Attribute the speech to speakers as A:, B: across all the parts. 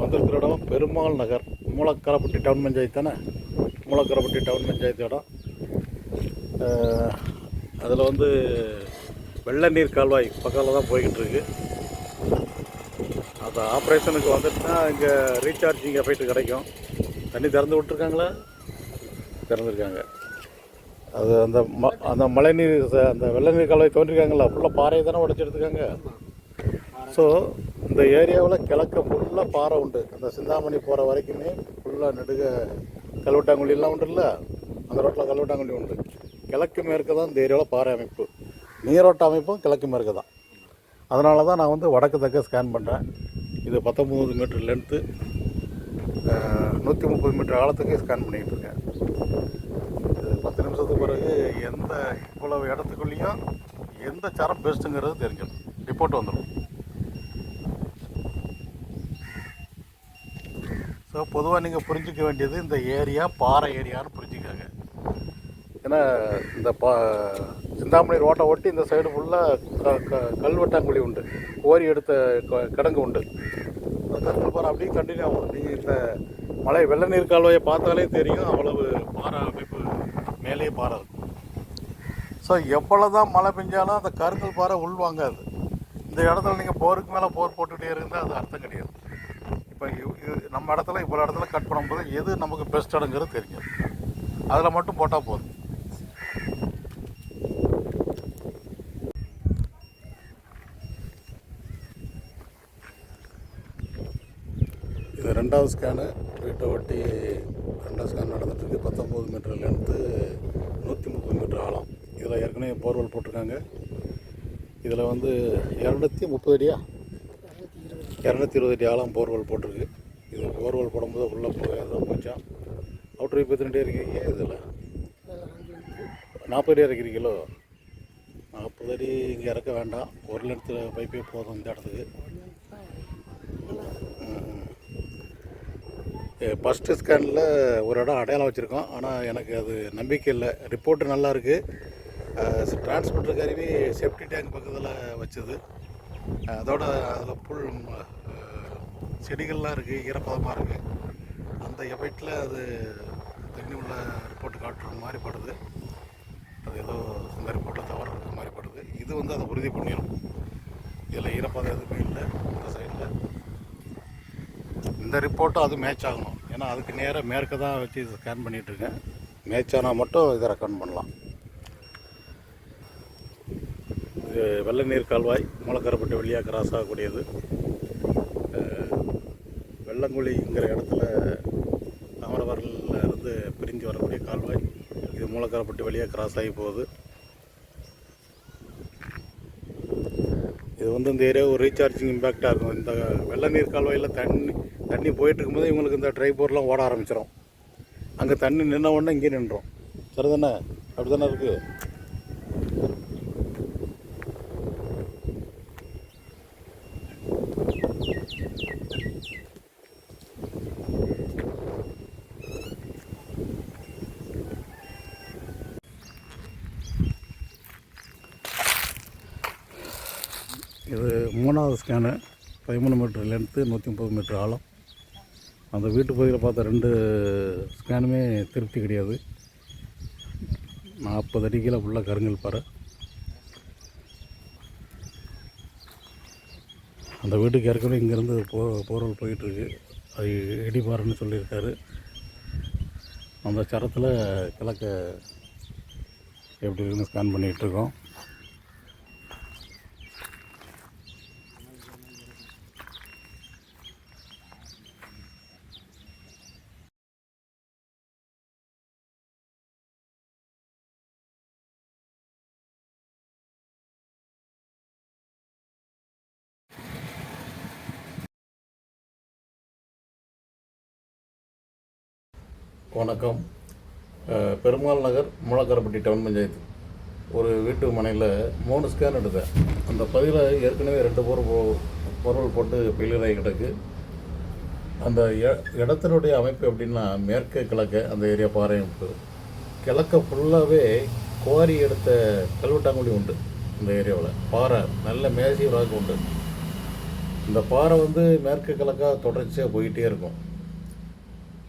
A: வந்திருக்கிற இடம் பெருமாள் நகர். மூலக்கரப்பட்டி டவுன் பஞ்சாயத்து தானே? மூலக்கரப்பட்டி டவுன் பஞ்சாயத்து இடம். அதில் வந்து வெள்ள நீர் கால்வாய் பக்கத்தில் தான் போய்கிட்டு இருக்கு. அந்த ஆப்ரேஷனுக்கு வந்துட்டுனா இங்கே ரீசார்ஜிங் எஃபெக்ட் கிடைக்கும். தண்ணி திறந்து விட்டுருக்காங்களா? திறந்துருக்காங்க. அது அந்த ம அந்த மழைநீர் நீர் அந்த வெள்ள நீர் கால்வாய் தோன்றிருக்காங்களா ஃபுல்லாக பாறையை தானே உடச்சி எடுத்துருக்காங்க. ஸோ இந்த ஏரியாவில் கிழக்க ஃபுல்லாக பாறை உண்டு. அந்த சிந்தாமணி போகிற வரைக்குமே ஃபுல்லாக நெடுக உண்டு உண்டுல்ல அந்த ரோட்டில் கல்வெட்டாங்குழி உண்டு. கிழக்கு மேற்கு தான் இந்த ஏரியாவில் பாறை அமைப்பு. நீரோட்ட அமைப்பும் கிழக்கு மேற்கு தான் அதனால தான் நான் வந்து வடக்கு தக்க ஸ்கேன் பண்ணுறேன் இது பத்தொம்பது மீட்டர் லென்த்து நூற்றி முப்பது மீட்டர் ஆழத்துக்கு ஸ்கேன் பண்ணிக்கிட்டு இருக்கேன். இது பத்து நிமிஷத்துக்கு பிறகு எந்த இவ்வளவு இடத்துக்குள்ளேயும் எந்த சரம் பெஸ்ட்டுங்கிறது தெரிஞ்சிடும். ரிப்போர்ட் வந்துடும். ஸோ பொதுவாக நீங்கள் புரிஞ்சிக்க வேண்டியது இந்த ஏரியா பாறை ஏரியான்னு புரிஞ்சுக்காங்க. ஏன்னா இந்த பா சிந்தாமணி ரோட்டை ஒட்டி இந்த சைடு ஃபுல்லாக க க கல்வெட்டாங்குழி உண்டு. ஓரி எடுத்த க- கிடங்கு உண்டு. கற்கள் பாறை அப்படியே கண்டினியூ ஆகும். நீங்கள் இந்த மழை வெள்ள நீர் கால்வாயை பார்த்தாலே தெரியும் அவ்வளவு பாறை அமைப்பு மேலே பாறை இருக்கும். ஸோ எவ்வளோ தான் மழை பெஞ்சாலும் அந்த கருங்கல் பாறை உள்வாங்காது. இந்த இடத்துல நீங்கள் போருக்கு மேலே போர் போட்டுகிட்டே இருந்தால் அது அர்த்தம் கிடையாது. இடத்துல கட் பண்ணும்போது எது நமக்கு பெஸ்ட் இடங்கிறது தெரியும் அதில் மட்டும் போட்டால் போதும். இது ரெண்டாவது ஸ்கேனு வீட்டை ஒட்டி ரெண்டாவது ஸ்கேன் நடந்துட்டுருக்கு. பத்தொம்போது மீட்டர் லென்த்து நூற்றி முப்பது மீட்டர் ஆழம். இதில் ஏற்கனவே போர்வெல் போட்டிருக்காங்க. இதில் வந்து இரநூத்தி முப்பது அடியா? இரநூத்தி இருபது. அடி ஆழம் போர்வெல் போட்டிருக்கு. இது போர்வெல் போடும்போது உள்ளே போய் அதான் கொஞ்சம் அவுட்ரு இப்போ எத்தனை இருக்கீங்க? இதில்? நாற்பது அடி இறக்கிறீங்களோ நாற்பது அடி இங்கே இறக்க வேண்டாம். ஒரு இடத்துல பைப்பே போதும் இந்த இடத்துக்கு. ஃபஸ்ட்டு ஸ்கேனில் ஒரு இடம் அடையாளம் வச்சுருக்கோம். ஆனால் எனக்கு அது நம்பிக்கை இல்லை. ரிப்போர்ட்டு நல்லா இருக்குது டிரான்ஸ்மிட்டர் கருவி சேஃப்டி டேங்க் பக்கத்தில் வச்சது. அதோட அதில் புல் செடிகள்லாம் இருக்குது ஈரப்பதமாக இருக்குது அந்த எஃபெக்டில் அது தண்ணி உள்ள ரிப்போர்ட் காட்டுற மாதிரி படுது. அது ஏதோ இந்த ரிப்போர்ட்டில் தவறு இருக்கிற மாதிரி படுது. இது வந்து அதை உறுதி பண்ணிடும் இதில் ஈரப்பதம் எதுவுமே இல்லை இந்த சைடில் இந்த ரிப்போர்ட்டும் அது மேட்ச் ஆகணும். ஏன்னா அதுக்கு நேராக மேற்க தான் வச்சு இதை ஸ்கேன் பண்ணிகிட்ருக்கேன் மேட்ச் ஆனால் மட்டும் இதை ரெக்கமெண்ட் பண்ணலாம். இது வெள்ள நீர் கால்வாய் மூலக்கரப்பட்டு வெளியாக கிராஸ் ஆகக்கூடியது வெள்ளங்குழிங்கிற இடத்துல தாமிரபரணில் இருந்து பிரிஞ்சு வரக்கூடிய கால்வாய். இது மூலக்கரப்பட்டு வழியாக கிராஸ் ஆகி போகுது. இது வந்து இந்த ஏரியா ஒரு ரீசார்ஜிங் இம்பேக்டாக இருக்கும். இந்த வெள்ள நீர் கால்வாயில் தண்ணி தண்ணி போயிட்டுருக்கும்போது இவங்களுக்கு இந்த ட்ரை போர்லாம் ஓட ஆரம்பிச்சிடும் அங்கே தண்ணி நின்ன உடனே இங்கே நின்றோம் சரிதானே? அப்படி தானே இருக்குது இது மூணாவது ஸ்கேனு பதிமூணு மீட்டர் லென்த்து நூற்றி முப்பது மீட்டர் ஆழம். அந்த வீட்டு பகுதியில் பார்த்த ரெண்டு ஸ்கேனுமே திருப்தி கிடையாது. நாற்பது அடிக்கில் ஃபுல்லாக கருங்கல் பாறை. அந்த வீட்டுக்கு ஏற்கனவே இங்கேருந்து போ போர்வல் போயிட்டுருக்கு. அது இடிபாருன்னு சொல்லியிருக்காரு. அந்த சரத்தில் கிழக்க எப்படி இருக்குன்னு ஸ்கேன் பண்ணிகிட்ருக்கோம் வணக்கம். பெருமாள் நகர் மூலக்கரப்பட்டி டவுன் பஞ்சாயத்து. ஒரு வீட்டு மனையில் மூணு ஸ்கேன் எடுத்தேன் அந்த பதிவில் ஏற்கனவே ரெண்டு பொருள் போ பொருள் போட்டு ஃபெயிலியர் கிடக்கு அந்த இடத்தினுடைய அமைப்பு எப்படின்னா மேற்கு கிழக்கு அந்த ஏரியா பாறை அமைப்பு. கிழக்க ஃபுல்லாகவே குவாரி எடுத்த கல்வெட்டாங்குடி உண்டு இந்த ஏரியாவில். பாறை நல்ல மேசி ராக் உண்டு. இந்த பாறை வந்து மேற்கு கிழக்காக தொடர்ச்சியாக போயிட்டே இருக்கும்.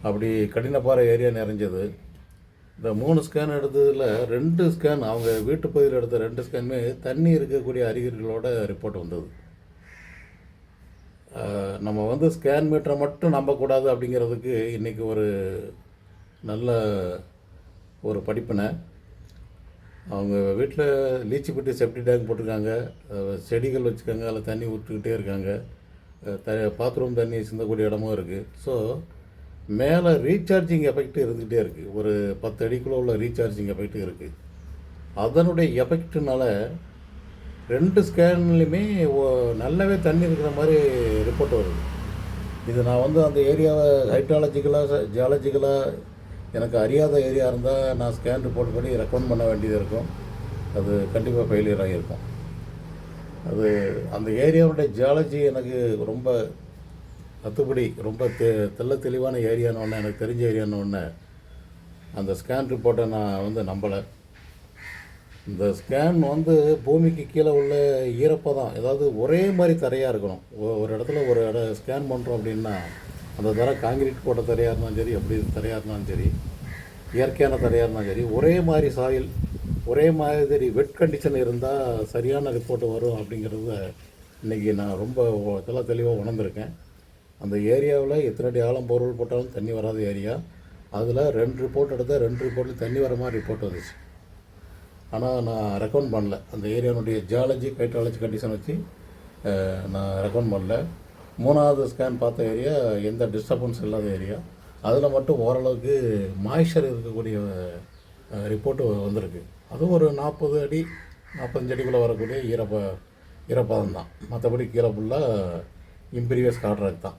A: அப்படி கடினப்பாறை ஏரியா நிறைஞ்சது. இந்த மூணு ஸ்கேன் எடுத்ததில் ரெண்டு ஸ்கேன் அவங்க வீட்டு பகுதியில் எடுத்த ரெண்டு ஸ்கேனுமே தண்ணி இருக்கக்கூடிய அறிகுறிகளோட ரிப்போர்ட் வந்தது. நம்ம வந்து ஸ்கேன் மீட்டரை மட்டும் நம்பக்கூடாது அப்படிங்கிறதுக்கு இன்றைக்கி ஒரு நல்ல ஒரு படிப்பினை. அவங்க வீட்டில் லீச்சிப்பட்டி செப்டி டேங்க் போட்டிருக்காங்க. செடிகள் வச்சுருக்காங்க அதில் தண்ணி விட்டுக்கிட்டே இருக்காங்க. த பாத்ரூம் தண்ணி சிந்தக்கூடிய இடமும் இருக்குது ஸோ மேலே ரீசார்ஜிங் எஃபெக்ட் இருந்துகிட்டே இருக்குது ஒரு பத்து அடிக்குள்ளே உள்ள ரீசார்ஜிங் எஃபெக்ட் இருக்குது அதனுடைய எஃபெக்ட்னால ரெண்டு ஸ்கேன்லையுமே நல்லாவே தண்ணி இருக்கிற மாதிரி ரிப்போர்ட் வருது. இது நான் வந்து அந்த ஏரியாவை ஹைட்ராலஜிக்கலாக ஜியாலஜிக்கலாக எனக்கு அறியாத ஏரியா இருந்தால் நான் ஸ்கேன் ரிப்போர்ட் பண்ணி ரெக்கமெண்ட் பண்ண வேண்டியது இருக்கும். அது கண்டிப்பாக ஃபெயிலியர் ஆகியிருக்கும். அது அந்த ஏரியாவுடைய ஜியாலஜி எனக்கு ரொம்ப மற்றபடி ரொம்ப தெ தெல்ல தெளிவான ஏரியானோடனே எனக்கு தெரிஞ்ச ஏரியான்னு ஒன்று அந்த ஸ்கேன் ரிப்போர்ட்டை நான் வந்து நம்பலை. இந்த ஸ்கேன் வந்து பூமிக்கு கீழே உள்ள ஈரப்பதம் ஏதாவது ஒரே மாதிரி தரையாக இருக்கணும். ஒரு இடத்துல ஒரு இட ஸ்கேன் பண்ணுறோம் அப்படின்னா அந்த தரை காங்கிரீட் போட்ட தரையாக இருந்தாலும் சரி எப்படி தரையாக இருந்தாலும் சரி இயற்கையான தரையாக இருந்தாலும் சரி ஒரே மாதிரி சாயில் ஒரே மாதிரி வெட் கண்டிஷன் இருந்தால் சரியான ரிப்போர்ட் வரும் அப்படிங்கிறத இன்றைக்கி நான் ரொம்ப ஒ- தெளிவாக உணர்ந்திருக்கேன். அந்த ஏரியாவில் எத்தனை அடி ஆழம் பொருள் போட்டாலும் தண்ணி வராத ஏரியா. அதில் ரெண்டு ரிப்போர்ட் எடுத்தால் ரெண்டு ரிப்போர்ட்டில் தண்ணி வர மாதிரி ரிப்போர்ட் வந்துச்சு. ஆனால் நான் ரெக்கமெண்ட் பண்ணல. அந்த ஏரியாவுடைய ஜியாலஜி ஹைட்ராலஜி கண்டிஷன் வச்சு நான் ரெக்கமெண்ட் பண்ணல. மூணாவது ஸ்கேன் பார்த்த ஏரியா எந்த டிஸ்டர்பன்ஸ் இல்லாத ஏரியா. அதில் மட்டும் ஓரளவுக்கு மாய்ச்சர் இருக்கக்கூடிய ரிப்போர்ட்டு வந்திருக்கு. அதுவும் ஒரு நாற்பது அடி நாற்பத்தஞ்சு அடிக்குள்ளே வரக்கூடிய ஈரப்ப ஈரப்பதம் தான். மற்றபடி கீழே ஃபுல்லாக இம்பீரியஸ் காட்ராக்ட் தான்.